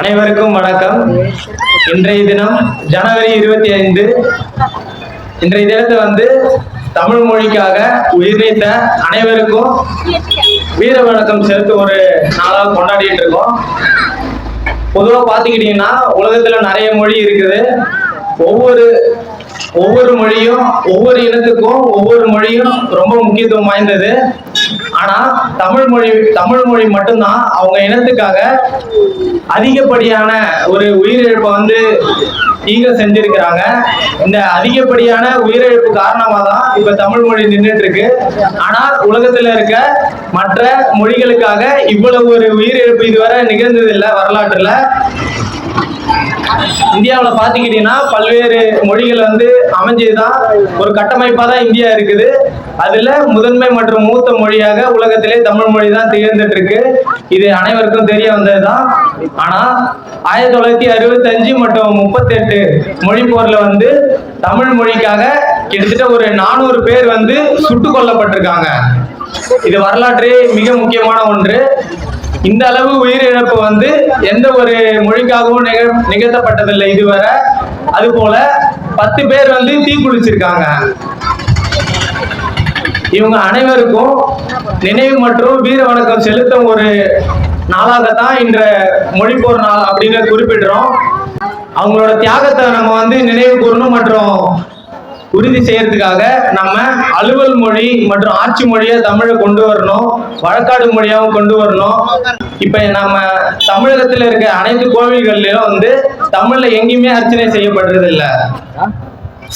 அனைவருக்கும் வணக்கம். இன்றைய தினம் ஜனவரி இருபத்தி ஐந்து இன்றைய தினத்தை வந்து தமிழ் மொழிக்காக உயிர்நீத்த அனைவருக்கும் வீர வணக்கம் செலுத்த ஒரு நாளாக கொண்டாடிட்டு இருக்கோம். பொதுவாக பார்த்துக்கிட்டிங்கன்னா உலகத்தில் நிறைய மொழி இருக்குது. ஒவ்வொரு ஒவ்வொரு மொழியும் ஒவ்வொரு இனத்துக்கும் ஒவ்வொரு மொழியும் ரொம்ப முக்கியத்துவம் வாய்ந்தது. ஆனா தமிழ் மொழி தமிழ் மொழி மட்டும்தான் அவங்க இனத்துக்காக அதிகப்படியான ஒரு உயிரிழப்பை வந்து ஈக செஞ்சிருக்கிறாங்க. இந்த அதிகப்படியான உயிரிழப்பு காரணமாக தான் இப்ப தமிழ் மொழி நின்றுட்டு இருக்கு ஆனால் உலகத்துல இருக்க மற்ற மொழிகளுக்காக இவ்வளவு ஒரு உயிரிழப்பு இதுவரை நிகழ்ந்ததில்லை வரலாற்றுல. இந்தியாவில் பார்த்துக்கிட்டீங்கன்னா பல்வேறு மொழிகள் வந்து அமைஞ்சதுதான். ஒரு கட்டமைப்பாக தான் இந்தியா இருக்குது. அதில் முதன்மை மற்றும் மூத்த மொழியாக உலகத்திலே தமிழ் மொழி தான் திகழ்ந்துட்டு இருக்கு இது அனைவருக்கும் தெரிய வந்ததுதான். ஆனால் ஆயிரத்தி தொள்ளாயிரத்தி அறுபத்தஞ்சு மற்றும் முப்பத்தெட்டு மொழி போரில் வந்து தமிழ் மொழிக்காக கிட்டத்தட்ட ஒரு நானூறு பேர் வந்து சுட்டு கொல்லப்பட்டிருக்காங்க. இது வரலாற்று மிக முக்கியமான ஒன்று. இந்த அளவு உயிரிழப்பு வந்து எந்த ஒரு மொழிக்காகவும் நிக- நிகழ்த்தப்பட்டதில்லை இதுவரை. அது போல பத்து பேர் வந்து தீக்குளிச்சிருக்காங்க இவங்க அனைவருக்கும் நினைவு மற்றும் வீர வணக்கம் செலுத்தும் ஒரு நாளாகத்தான் இன்ற மொழிப்போர் நாள் அப்படின்னு குறிப்பிடுறோம். அவங்களோட தியாகத்தை நம்ம வந்து நினைவு கூறணும் மற்றும் உறுதி செய்யறதுக்காக நம்ம அலுவல் மொழி மற்றும் ஆட்சி மொழியை தமிழை கொண்டு வரணும் வழக்காடு மொழியாகவும் கொண்டு வரணும். இப்ப நம்ம தமிழகத்துல இருக்க அனைத்து கோவில்கள்லயும் வந்து தமிழ்ல எங்கேயுமே அர்ச்சனை செய்யப்படுறது இல்ல.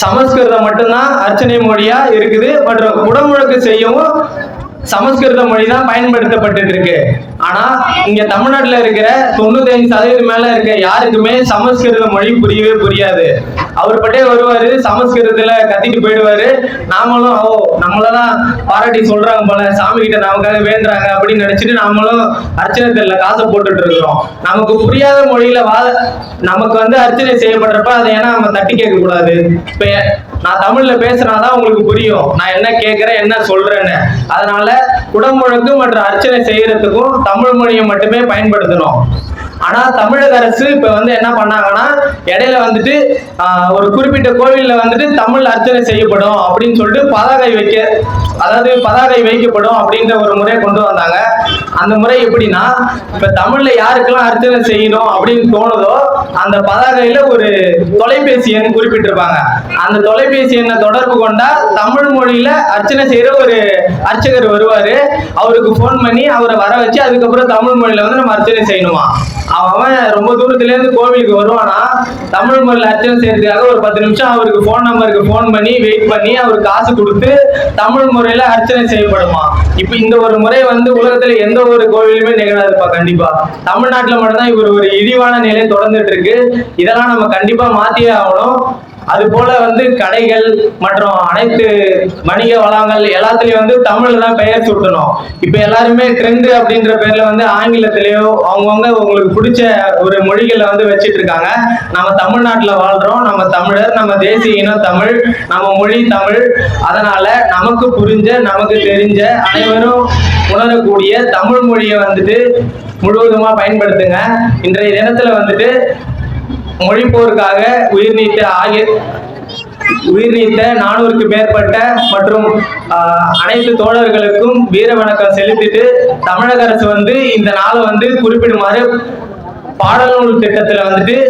சமஸ்கிருதம் மட்டும்தான் அர்ச்சனை மொழியா இருக்குது மற்றும் உடமுழக்கு செய்யவும் சமஸ்கிருத மொழி தான் பயன்படுத்தப்பட்டு இருக்கு. ஆனா இங்க தமிழ்நாட்டுல இருக்கிற தொண்ணூத்தஞ்சு சதவீதம் மேல இருக்க யாருக்குமே சமஸ்கிருத மொழி புரியவே புரியாது. அவர் பட்டே வருவாரு சமஸ்கிருதத்துல கத்திட்டு போயிடுவாரு. நாமளும் ஓ நம்மளதான் பாராட்டி சொல்றாங்க போல சாமி கிட்ட நமக்காக வேண்டுறாங்க அப்படின்னு நினைச்சிட்டு நாமளும் அர்ச்சனை தெரியல காசை போட்டுட்டு இருக்கிறோம். நமக்கு புரியாத மொழியில வா நமக்கு வந்து அர்ச்சனை செய்யப்படுறப்ப அதை ஏன்னா நம்ம தட்டி கேட்க கூடாது இப்ப நான் தமிழ்ல பேசுனாதான் உங்களுக்கு புரியும். நான் என்ன கேட்கிறேன் என்ன சொல்றேன்னு. அதனால உடம்புழக்கு மற்றும் அர்ச்சனை செய்யறதுக்கும் தமிழ் மொழியை மட்டுமே பயன்படுத்தணும். ஆனா தமிழக அரசு இப்ப வந்து என்ன பண்ணாங்கன்னா இடையில வந்துட்டு ஒரு குறிப்பிட்ட கோவில்ல வந்துட்டு தமிழ் அர்ச்சனை செய்யப்படும் அப்படின்னு சொல்லிட்டு பதாகை வைக்க அதாவது பதாகை வைக்கப்படும் அப்படின்ற ஒரு முறையை கொண்டு வந்தாங்க. அந்த முறை எப்படின்னா இப்ப தமிழ்ல யாருக்கெல்லாம் அர்ச்சனை செய்யணும் அப்படின்னு தோணுதோ அந்த பதாகையில ஒரு தொலைபேசி எண் குறிப்பிட்டிருப்பாங்க. அந்த தொலைபேசி எண்ணை தொடர்பு கொண்டா தமிழ் மொழியில அர்ச்சனை செய்யற ஒரு அர்ச்சகர் வருவாரு. அவருக்கு ஃபோன் பண்ணி அவரை வர வச்சு அதுக்கப்புறம் தமிழ் மொழியில வந்து நம்ம அர்ச்சனை செய்யணுமா? அவன் அவன் ரொம்ப தூரத்துல இருந்து கோவிலுக்கு வருவானா? தமிழ் மொழியில அர்ச்சனை செய்யறதுக்காக ஒரு பத்து நிமிஷம் அவருக்கு ஃபோன் நம்பருக்கு ஃபோன் பண்ணி வெயிட் பண்ணி அவருக்கு காசு கொடுத்து தமிழ் முறையில அர்ச்சனை செய்யப்படுமா? இப்ப இந்த ஒரு முறை வந்து உலகத்துல எந்த ஒரு கோவிலுமே நிகழாதுப்பா கண்டிப்பா. தமிழ்நாட்டுல மட்டும்தான் இவர் ஒரு இழிவான நிலை தொடர்ந்துட்டு இருக்கு. இதெல்லாம் நம்ம கண்டிப்பா மாத்தியே ஆகணும். அது போல வந்து கடைகள் மற்றும் அனைத்து வணிக வளங்கள் எல்லாத்துலயும் வந்து தமிழ்ல தான் பெயர் சூட்டணும். இப்ப எல்லாருமே ட்ரெண்ட் அப்படின்ற பேர்ல வந்து ஆங்கிலத்திலயோ அவங்கவுங்க உங்களுக்கு பிடிச்ச ஒரு மொழிகளை வந்து வச்சிட்டு இருக்காங்க நம்ம தமிழ்நாட்டுல வாழ்றோம். நம்ம தமிழர் நம்ம தேசிய இனம் தமிழ் நம்ம மொழி தமிழ். அதனால நமக்கு புரிஞ்ச நமக்கு தெரிஞ்ச அனைவரும் உணரக்கூடிய தமிழ் மொழியை வந்துட்டு முழுவதுமா பயன்படுத்துங்க. இன்றைய தினத்துல வந்துட்டு மொழிப்போருக்காக உயிர் நீத்த ஆகிய உயிர் நீத்த நானூறுக்கு மேற்பட்ட மற்றும் அனைத்து தோழர்களுக்கும் வீர வணக்கம் செலுத்திட்டு தமிழக அரசு வந்து இந்த நாளை வந்து குறிப்பிடுமாறு பாடநூல் திட்டத்துல வந்துட்டு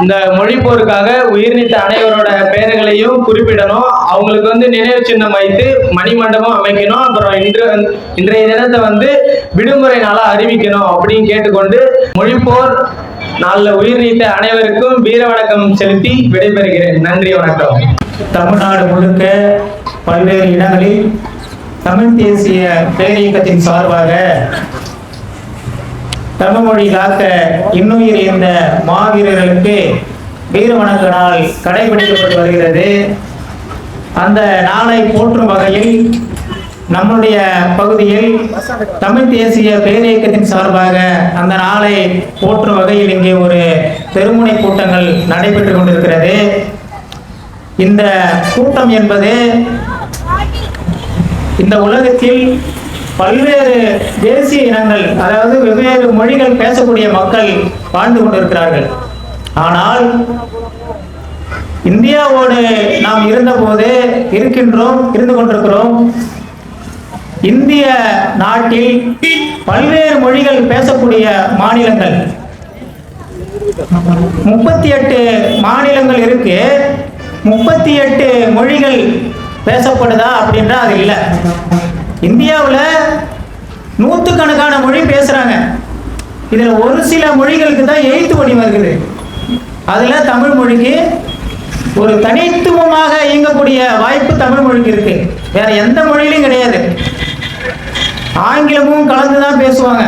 இந்த மொழிப்போருக்காக உயிர் நீத்த அனைவரோட பெயர்களையும் குறிப்பிடணும். அவங்களுக்கு வந்து நினைவு சின்னம் வைத்து மணிமண்டபம் அமைக்கணும். அப்புறம் இன்று வந்து- இன்றைய தினத்தை வந்து விடுமுறை நாளா அறிவிக்கணும் அப்படின்னு கேட்டுக்கொண்டு மொழிப்போர் நாளில் உயிர் நீத்த அனைவருக்கும் வீர வணக்கம் செலுத்தி விடைபெறுகிறேன். நன்றி வணக்கம். தமிழ்நாடு முழுக்க பல்வேறு இடங்களில் தமிழ் தேசிய பேரியக்கத்தின் சார்பாக தமிழ் மொழி காக்க இன்னுயிர் இருந்த மாவீரர்களுக்கு வீர வணக்க நாள் கடைபிடிக்கப்பட்டு வருகிறது அந்த நாளை போற்றும் வகையில் நம்முடைய பகுதியில் தமிழ் தேசிய பேரியக்கத்தின் சார்பாக அந்த நாளை போற்றும் வகையில் இங்கே ஒரு தெருமுனை கூட்டங்கள் நடைபெற்று கொண்டிருக்கிறது. இந்த கூட்டம் என்பது இந்த உலகத்தில் பல்வேறு தேசிய இனங்கள் அதாவது வெவ்வேறு மொழிகள் பேசக்கூடிய மக்கள் வாழ்ந்து கொண்டிருக்கிறார்கள். ஆனால் இந்தியாவோடு நாம் இருந்தபோது இருக்கின்றோம் இருந்து கொண்டிருக்கிறோம். இந்திய நாட்டில் பல்வேறு மொழிகள் பேசக்கூடிய மாநிலங்கள். முப்பத்தி எட்டு மாநிலங்கள் இருக்கு. முப்பத்தி எட்டு மொழிகள் பேசப்படுதா அப்படின்றா அது இல்லை. இந்தியாவில் நூற்றுக்கணக்கான மொழி பேசுகிறாங்க இதில் ஒரு சில மொழிகளுக்கு தான் எழுத்து வடிவம் இருக்குது அதில் தமிழ் மொழிக்கு ஒரு தனித்துவமாக இயங்கக்கூடிய வாய்ப்பு தமிழ் மொழிக்கு இருக்குது வேற எந்த மொழியிலும் கிடையாது. ஆங்கிலமும் கலந்து தான் பேசுவாங்க.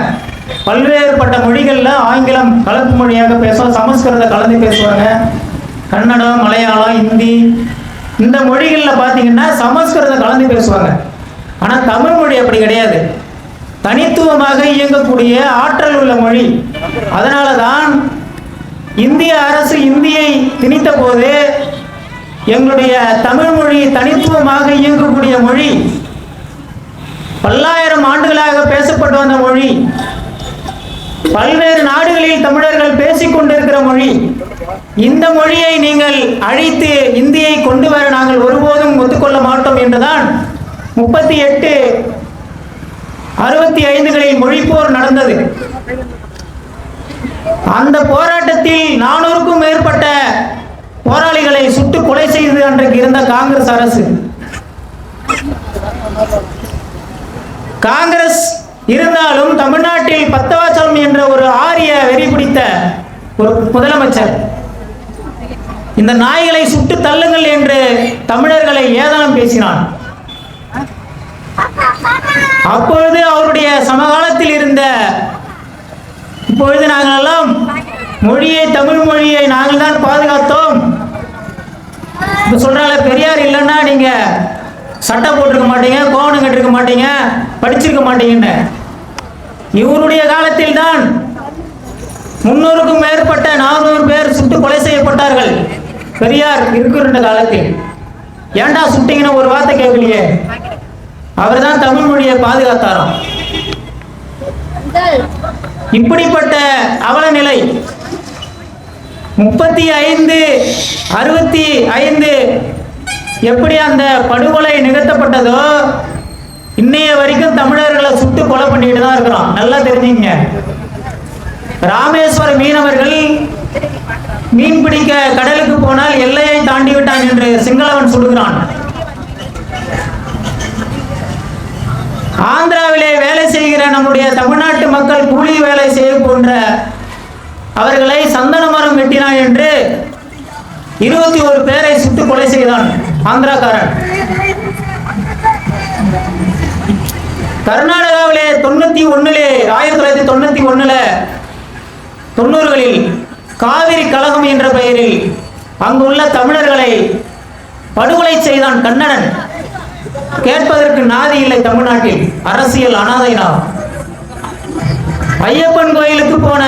பல்வேறுபட்ட மொழிகளில் ஆங்கிலம் கலப்பு மொழியாக பேசுவாங்க சமஸ்கிருதம் கலந்து பேசுவாங்க. கன்னடம் மலையாளம் ஹிந்தி இந்த மொழிகளில் பார்த்தீங்கன்னா சமஸ்கிருதம் கலந்து பேசுவாங்க. ஆனால் தமிழ் மொழி அப்படி கிடையாது. தனித்துவமாக இயங்கக்கூடிய ஆற்றல் உள்ள மொழி. அதனால தான் இந்திய அரசு இந்தியை திணித்த போது எங்களுடைய தமிழ் மொழி தனித்துவமாக இயங்கக்கூடிய மொழி. பல்லாயிரம் ஆண்டுகளாக பேசப்பட்டு வந்த மொழி. பல்வேறு நாடுகளில் தமிழர்கள் பேசிக் கொண்டிருக்கிற மொழி. இந்த மொழியை நீங்கள் அழித்து இந்தியை கொண்டு வர நாங்கள் ஒருபோதும் ஒத்துக்கொள்ள மாட்டோம் என்றுதான் முப்பத்தி எட்டு அறுபத்தி ஐந்துகளில் மொழிப்போர் நடந்தது. அந்த போராட்டத்தில் நானூறுக்கும் மேற்பட்ட போராளிகளை சுட்டு கொலை செய்து அன்றைக்கு இருந்த காங்கிரஸ் அரசு. காங்கிரஸ் இருந்தாலும் தமிழ்நாட்டில் பத்தவாசலம் என்ற ஒரு ஆரிய வெறி பிடித்த ஒரு முதலமைச்சர். இந்த நாய்களை சுட்டு தள்ளுங்கள் என்று தமிழர்களை ஏதனம் பேசினான். அப்பொழுது அவருடைய சமகாலத்தில் இருந்த இப்பொழுது நாங்கள் எல்லாம் மொழியை தமிழ் மொழியை நாங்கள் தான் பாதுகாத்தோம். இப்ப சொல்றாங்க பெரியார் இல்லைன்னா நீங்க சட்டை போட்டிருக்க மாட்டீங்க கோவணம் கட்டிருக்க மாட்டீங்க படிச்சிருக்க மாட்டீங்கன்னு இவருடைய காலத்தில் தான் முன்னூறுக்கும் மேற்பட்ட நானூறு பேர் சுட்டு கொலை செய்யப்பட்டார்கள். பெரியார் இருக்கிற காலத்தில். ஏன்டா சுட்டிங்கன்னு ஒரு வார்த்தை கேட்கலையே? அவர் தான் தமிழ் மொழியை பாதுகாத்தாராம். இப்படிப்பட்ட அவல நிலை முப்பத்தி ஐந்து அறுபத்தி ஐந்து எப்படி அந்த படுகொலை நிகழ்த்தப்பட்டதோ இன்னைய வரைக்கும் தமிழர்களை சுட்டு கொலை பண்ணிட்டு தான் இருக்கிறோம். நல்லா தெரிஞ்சுங்க. ராமேஸ்வர மீனவர்கள் மீன் பிடிக்க கடலுக்கு போனால் எல்லையை தாண்டி விட்டான் என்று சிங்களவன் சொல்லுகிறான். ஆந்திராவிலே வேலை செய்கிற நம்முடைய தமிழ்நாட்டு மக்கள் கூலி வேலை செய்ய போன்ற அவர்களை சந்தன மரம் வெட்டினான் என்று இருபத்தி ஒரு பேரை சுட்டு கொலை செய்தான் ஆந்திராக்காரன். கர்நாடகாவிலே தொண்ணூத்தி ஒண்ணுலே ஆயிரத்தி தொள்ளாயிரத்தி தொண்ணூத்தி ஒண்ணுல தொண்ணூறுகளில் காவிரி கழகம் என்ற பெயரில் அங்குள்ள தமிழர்களை படுகொலை செய்தான் கண்ணனன். கேட்பதற்கு நாதி இல்லை தமிழ்நாட்டில் அரசியல் அனாதை நாம் ஐயப்பன் கோயிலுக்கு போன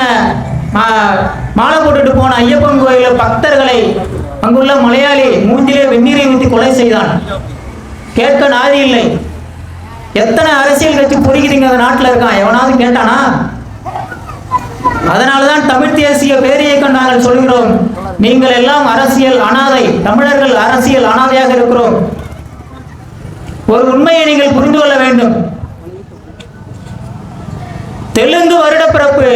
மா- மாலை போட்டுட்டு போன ஐயப்பன் கோயில பக்தர்களை அங்குள்ள மலையாளி மூஞ்சிலே வெந்நீரை ஊற்றி கொலை செய்தான். கேட்க நாதி இல்லை. எத்தனை அரசியல் கட்சி பொறிக்கிறீங்க அந்த நாட்டில் இருக்கான்? எவனாவது கேட்டானா? அதனாலதான் தமிழ் தேசிய பேரியக்கம் நாங்கள் சொல்கிறோம் நீங்கள் எல்லாம் அரசியல் அனாதை தமிழர்கள் அரசியல் அனாதையாக இருக்கிறோம். ஒரு உண்மையை நீங்கள் புரிந்து கொள்ள வேண்டும். தெலுங்கு வருடப்பிறப்பு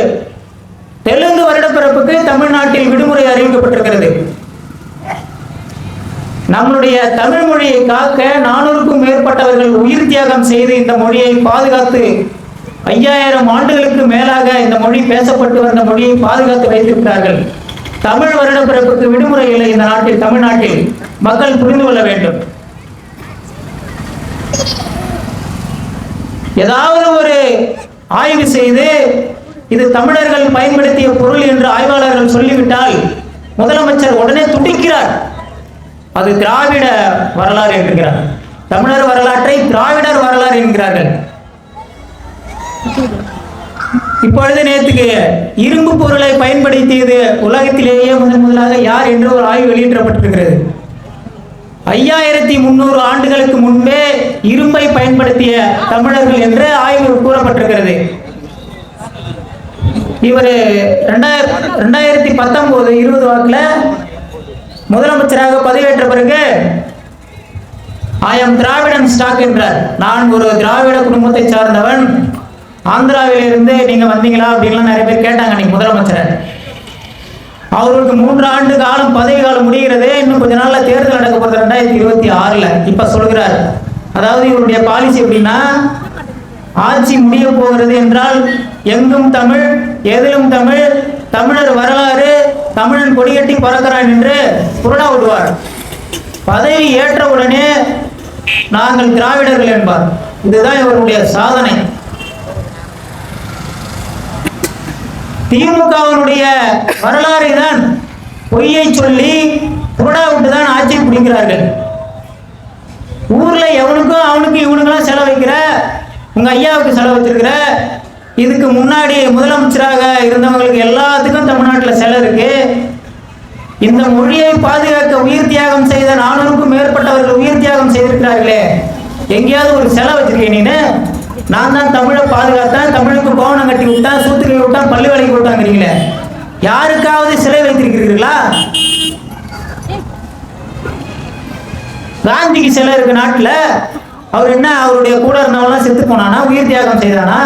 தெலுங்கு வருடப்பிறப்புக்கு தமிழ்நாட்டில் விடுமுறை அறிவிக்கப்பட்டிருக்கிறது. நம்முடைய தமிழ் மொழியை காக்க நானூறுக்கும் மேற்பட்டவர்கள் உயிர் தியாகம் செய்து இந்த மொழியை பாதுகாத்து ஐயாயிரம் ஆண்டுகளுக்கு மேலாக இந்த மொழி பேசப்பட்டு வந்த மொழியை பாதுகாத்து வைத்திருக்கிறார்கள். தமிழ் வருடப்பிறப்புக்கு விடுமுறை இல்லை இந்த நாட்டில் தமிழ்நாட்டில். மக்கள் புரிந்து கொள்ள வேண்டும். ஏதாவது ஒரு ஆய்வு செய்து இது தமிழர்கள் பயன்படுத்திய பொருள் என்று ஆய்வாளர்கள் சொல்லிவிட்டால் முதலமைச்சர் உடனே துடிக்கிறார். அது திராவிட வரலாறு என்கிறார். தமிழர் வரலாற்றை திராவிடர் வரலாறு என்கிறார்கள். இப்பொழுது நேற்றுக்கு இரும்பு பொருளை பயன்படுத்தியது உலகத்திலேயே முதன் முதலாக யார் என்று ஒரு ஆய்வு வெளியிடப்பட்டிருக்கிறது. ஐயாயிரத்தி முந்நூறு ஆண்டுகளுக்கு முன்பே இரும்பை பயன்படுத்திய தமிழர்கள் என்று ஆய்வு கூறப்பட்டிருக்கிறது. இவர் ரெண்டாயிரம் ரெண்டாயிரத்தி பத்தொன்பது இருபது வாக்கில் முதலமைச்சராக பதவியேற்ற பிறகு ஆயம் திராவிடன் ஸ்டாக் என்றார். நான் ஒரு திராவிட குடும்பத்தை சார்ந்தவன். ஆந்திராவிலிருந்து நீங்கள் நீங்க வந்தீங்களா அப்படின்லாம் நிறைய பேர் கேட்டாங்க அன்னைக்கு முதலமைச்சரை அவருக்கு மூன்று ஆண்டு காலம் பதவி காலம் முடிகிறது. இன்னும் கொஞ்ச நாள்ல தேர்தல் நடக்க போகுது ரெண்டாயிரத்தி இருபத்தி ஆறுல. இப்ப சொல்கிறார் அதாவது இவருடைய பாலிசி எப்படின்னா ஆட்சி முடிய போகிறது என்றால் எங்கும் தமிழ் எதிலும் தமிழ் தமிழர் வரலாறு தமிழன் கொடியட்டி பறக்கிறான் என்று புரடா விடுவார் பதவி ஏற்ற உடனே நாங்கள் திராவிடர்கள் என்பார். இதுதான் இவருடைய சாதனை. திமுகவினுடைய வரலாறு தான் பொய்யை சொல்லி புரடா விட்டு தான் ஆட்சி பிடிக்கிறார்கள். ஊர்ல எவனுக்கும் அவனுக்கும் இவனுக்கெல்லாம் செலவழிக்கிற உங்க ஐயாவுக்கு செலவு வச்சிருக்கிற இதுக்கு முன்னாடி முதலமைச்சராக இருந்தவங்களுக்கு எல்லாத்துக்கும் தமிழ்நாட்டில் செலவு இருக்கு. இந்த மொழியை பாதுகாக்க உயிர் தியாகம் செய்த நானூறுக்கும் மேற்பட்டவர்கள் உயிர் தியாகம் செய்திருக்கிறார்களே. எங்கேயாவது ஒரு செலவு வச்சிருக்கேன் நீனு. நான் தான் தமிழை பாதுகாத்தேன் தமிழுக்கு கோவணம் கட்டி விட்டேன் சூத்துக்கை விட்டான் பள்ளி வேலைக்கு விட்டாங்கிறீங்களே யாருக்காவது சிலை வைத்திருக்கிறீர்களா? காந்திக்கு சிலை இருக்கு நாட்டில். அவர் என்ன அவருடைய கூட இருந்தவங்களாம் செத்து போனானா உயிர் தியாகம் செய்தானா?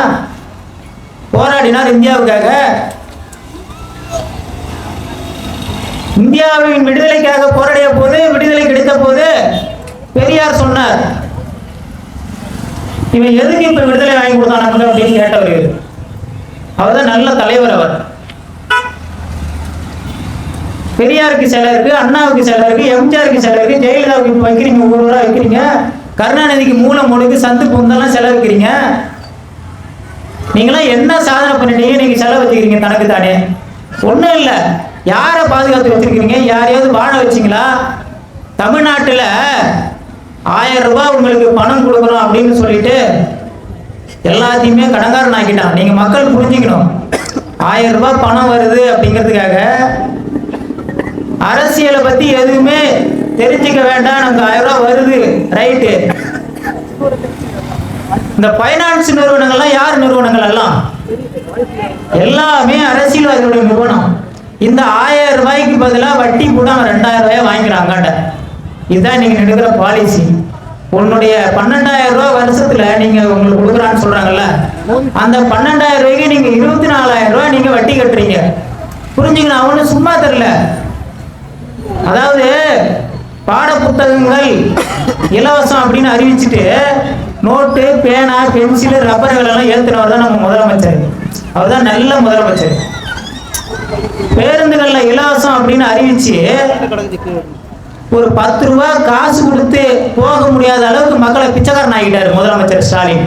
போராடினார் இந்தியாவுக்காக. இந்தியாவின் விடுதலைக்காக போராடிய போது விடுதலை கிடைத்த போது பெரியார் சொன்னார் இவன் எதுக்கு இப்ப விடுதலை வாங்கி கொடுத்தான் நமக்கு? அப்படின்னு கேட்டவர் அவர் தான் நல்ல தலைவர் அவர். பெரியாருக்கு சிலை இருக்கு அண்ணாவுக்கு சிலை இருக்கு எம்ஜிஆருக்கு சிலை இருக்கு ஜெயலலிதாவுக்கு வைக்கிறீங்க ஒவ்வொரு ஊரா வைக்கிறீங்க கருணாநிதிக்கு மூலம் முடுக்கு சந்து பொந்தெல்லாம் செலவிக்கிறீங்க நீங்களாம் என்ன சாதனை பண்ணிட்டீங்க? நீங்க செலவு வச்சுக்கிறீங்க தனக்கு தானே. ஒன்றும் இல்லை. யாரை பாதுகாத்து வச்சிருக்கீங்க? யாரையாவது வாழ வச்சீங்களா? தமிழ்நாட்டில் ஆயிரம் ரூபாய் உங்களுக்கு பணம் கொடுக்குறோம் அப்படின்னு சொல்லிட்டு எல்லாத்தையுமே கடங்காரன் ஆக்கிட்டான். நீங்க மக்கள் புரிஞ்சுக்கணும். ஆயிரம் ரூபாய் பணம் வருது அப்படிங்கிறதுக்காக அரசியலை பத்தி எதுவுமே தெரிஞ்சுக்க வேண்டாம். நமக்கு ஆயிரம் ரூபாய் வருது. ரைட்டு. இந்த பைனான்ஸ் நிறுவனங்கள்லாம் யார் நிறுவனங்கள் எல்லாம்? எல்லாமே அரசியல்வாதிகளுடைய நிறுவனம். இந்த ஆயிரம் ரூபாய்க்கு பதிலாக வட்டி கூட அவன் ரெண்டாயிரம் ரூபாய் வாங்கிக்கிறாங்க இதுதான் நீங்கள் எடுக்கிற பாலிசி உன்னுடைய பன்னெண்டாயிரம் ரூபாய் வருஷத்துல நீங்க உங்களுக்கு கொடுக்குறான்னு சொல்றாங்கல்ல அந்த பன்னெண்டாயிரம் ரூபாய்க்கு நீங்க இருபத்தி நாலாயிரம் ரூபாய் நீங்க வட்டி கட்டுறீங்க. புரிஞ்சுக்கணும் அவனு சும்மா தெரியல. அதாவது பாட புத்தகங்கள் இலவசம் அப்படின்னு அறிவிச்சுட்டு நோட்டு பேனா பென்சிலு ரப்பர்கள் எல்லாம் ஏத்துனவர் தான் நம்ம முதலமைச்சர். அவர் தான் நல்ல முதலமைச்சர். பேருந்துகள்ல இலவசம் அப்படின்னு அறிவிச்சு ஒரு பத்து ரூபா காசு கொடுத்து போக முடியாத அளவுக்கு மக்களை பிச்சைக்காரன் ஆகிட்டாரு முதலமைச்சர் ஸ்டாலின்.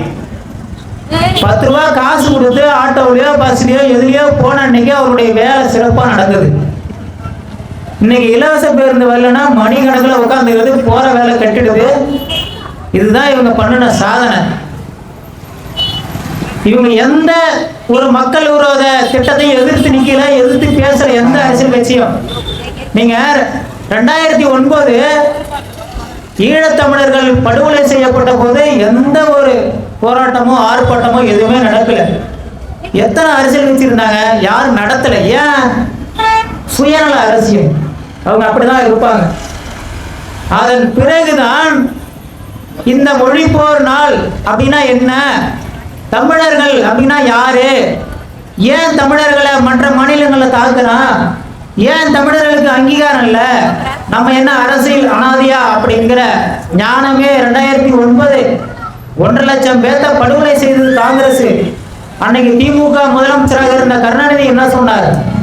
பத்து ரூபா காசு கொடுத்து ஆட்டோவிலையோ பஸ்லயோ எதுலயோ போன அன்னைக்கு அவருடைய வேலை சிறப்பா நடக்குது இன்னைக்கு இலவச பேருந்து வரலன்னா மணிக்கணக்கில் உட்காந்துக்கிறது போற வேலை கட்டிடுது. இதுதான் இவங்க பண்ணின சாதனை. இவங்க எந்த ஒரு மக்கள் விரோத திட்டத்தையும் எதிர்த்து நிக்கல எதிர்த்து பேசுற எந்த அரசியல் கட்சியும். நீங்க ரெண்டாயிரத்தி ஒன்பது ஈழத்தமிழர்கள் படுகொலை செய்யப்பட்ட போது எந்த ஒரு போராட்டமோ ஆர்ப்பாட்டமோ எதுவுமே நடக்கல. எத்தனை அரசியல் கட்சி இருந்தாங்க யாரும் நடத்தல. ஏன்? சுயநல அரசியல். அவங்க அப்படிதான் இருப்பாங்க. அதன் பிறகுதான் இந்த மொழிப்போர் நாள் அப்படின்னா என்ன? தமிழர்கள் அப்படின்னா யாரு? ஏன் தமிழர்களை மற்ற மாநிலங்களை தாக்குறான்? ஏன் தமிழர்களுக்கு அங்கீகாரம் இல்லை? நம்ம என்ன அரசியல் அனாதியா அப்படிங்கிற ஞானமே ரெண்டாயிரத்தி ஒன்பது ஒன்றரை லட்சம் பேர்த்த படுகொலை செய்தது காங்கிரஸ். அன்னைக்கு திமுக முதலமைச்சராக இருந்த கருணாநிதி என்ன சொன்னார்?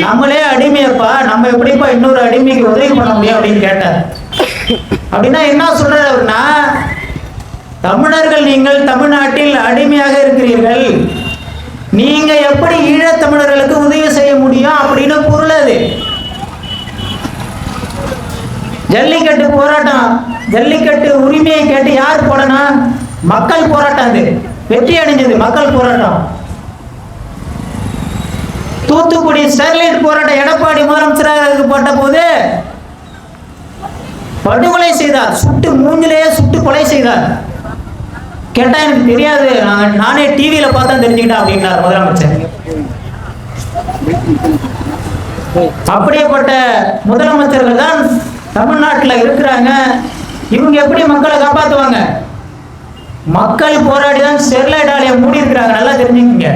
நம்மளே அடிமையப்பா நம்ம எப்படிப்பா இன்னொரு அடிமைக்கு உதவி பண்ண முடியும் அப்படின்னு கேட்டார். அப்படின்னா என்ன சொல்றாரு அவர்னா தமிழர்கள் நீங்கள் தமிழ்நாட்டில் அடிமையாக இருக்கிறீர்கள். நீங்க எப்படி ஈழ தமிழர்களுக்கு உதவி செய்ய முடியும்? அப்படின்னு பொருள் அது. ஜல்லிக்கட்டு போராட்டம் ஜல்லிக்கட்டு உரிமையை கேட்டு யார் போடனா மக்கள் போராட்டம் அது. வெற்றி அடைஞ்சது மக்கள் போராட்டம். தூத்துக்குடி ஸ்டெர்லைட் போராட்டம் எடப்பாடி முதலமைச்சராக போட்ட போது படுகொலை செய்தார். சுட்டு மூஞ்சிலேயே சுட்டு கொலை செய்தார். கேட்டா எனக்கு தெரியாது. நானே டிவியில பார்த்தா தெரிஞ்சுக்கிட்டேன் அப்படின்னார் முதலமைச்சர். அப்படியேப்பட்ட முதலமைச்சர்கள் தான் தமிழ்நாட்டில் இருக்கிறாங்க. இவங்க எப்படி மக்களை காப்பாற்றுவாங்க மக்கள் போராடி தான் ஸ்டெர்லைட் ஆலையை மூடி இருக்கிறாங்க நல்லா தெரிஞ்சுக்கங்க.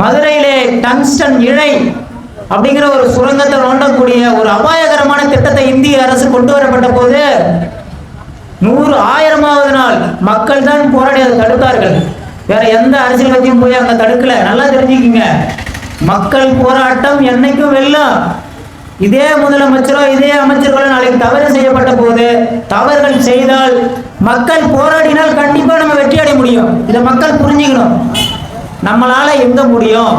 மதுரையிலே டங்ஸ்டன் இழை அப்படிங்கிற ஒரு சுரங்கத்தை நோண்டக்கூடிய ஒரு அபாயகரமான திட்டத்தை இந்திய அரசு கொண்டு வரப்பட்ட போது நூறு ஆயிரமாவது நாள் மக்கள் தான் போராடி அதை தடுத்தார்கள். வேற எந்த அரசியல் கட்சியும் போய் அங்க தடுக்கல. நல்லா தெரிஞ்சுக்கிங்க. மக்கள் போராட்டம் என்னைக்கும் வெல்லும். இதே முதலமைச்சரோ இதே அமைச்சர்களோ நாளைக்கு தவறு செய்யப்பட்ட போது தவறுகள் செய்தால் மக்கள் போராடினால் கண்டிப்பா நம்ம வெற்றி அடைய முடியும். இதை மக்கள் புரிஞ்சுக்கணும். நம்மளால எங்க முடியும்?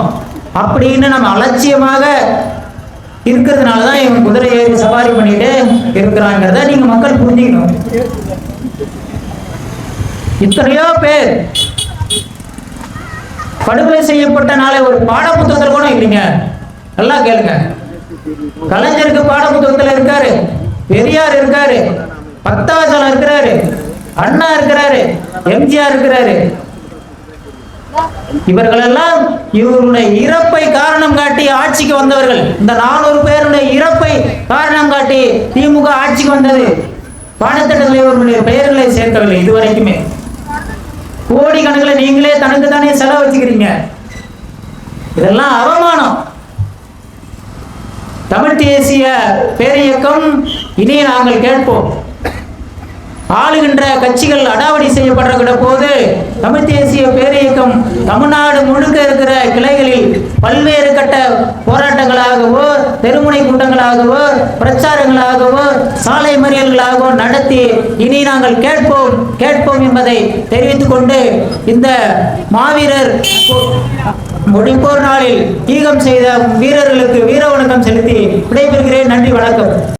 அப்படின்னு நம்ம அலட்சியமாக இருக்கிறதுனால தான் இவன் குதிரை ஏறி சவாரி பண்ணிட்டு இருக்கிறாங்கிறத நீங்க மக்கள் புரிஞ்சுக்கணும். இத்தனையோ பேர் படுகொலை செய்யப்பட்ட நாளை ஒரு பாடப்புத்தகத்தில் கூட இல்லைங்க. நல்லா கேளுங்க. கலைஞருக்கு பாடப்புத்தகத்தில் இருக்காரு பெரியார் இருக்காரு பக்தவச்சலம் இருக்கிறாரு அண்ணா இருக்கிறாரு எம்ஜிஆர் இருக்கிறாரு இவர்களெல்லாம் இவருடைய இறப்பை காரணம் காட்டி ஆட்சிக்கு வந்தவர்கள். இந்த நானூறு பேருடைய இறப்பை காரணம் காட்டி திமுக ஆட்சிக்கு வந்தது. பாடத்திட்டத்தில் இவர்களுடைய பெயர்களை சேர்க்கவில்லை இதுவரைக்குமே. கோடி கணக்கில் நீங்களே தனக்கு தானே செலவு வச்சுக்கிறீங்க. இதெல்லாம் அவமானம். தமிழ் தேசிய பேரியக்கம் இனி நாங்கள் கேட்போம். ஆளுகின்ற கட்சிகள் அடாவடி செய்யப்படுற போது தமிழ் தேசிய பேரியக்கம் தமிழ்நாடு முழுக்க இருக்கிற கிளைகளில் பல்வேறு கட்ட போராட்டங்களாகவோ தெருமுனை கூட்டங்களாகவோ பிரச்சாரங்களாகவோ சாலை மறியல்களாகவோ நடத்தி இனி நாங்கள் கேட்போம் கேட்போம் என்பதை தெரிவித்துக் கொண்டு இந்த மாவீரர் முடிப்போர் நாளில் ஈகம் செய்த வீரர்களுக்கு வீர வணக்கம் செலுத்தி விடைபெறுகிறேன். நன்றி வணக்கம்.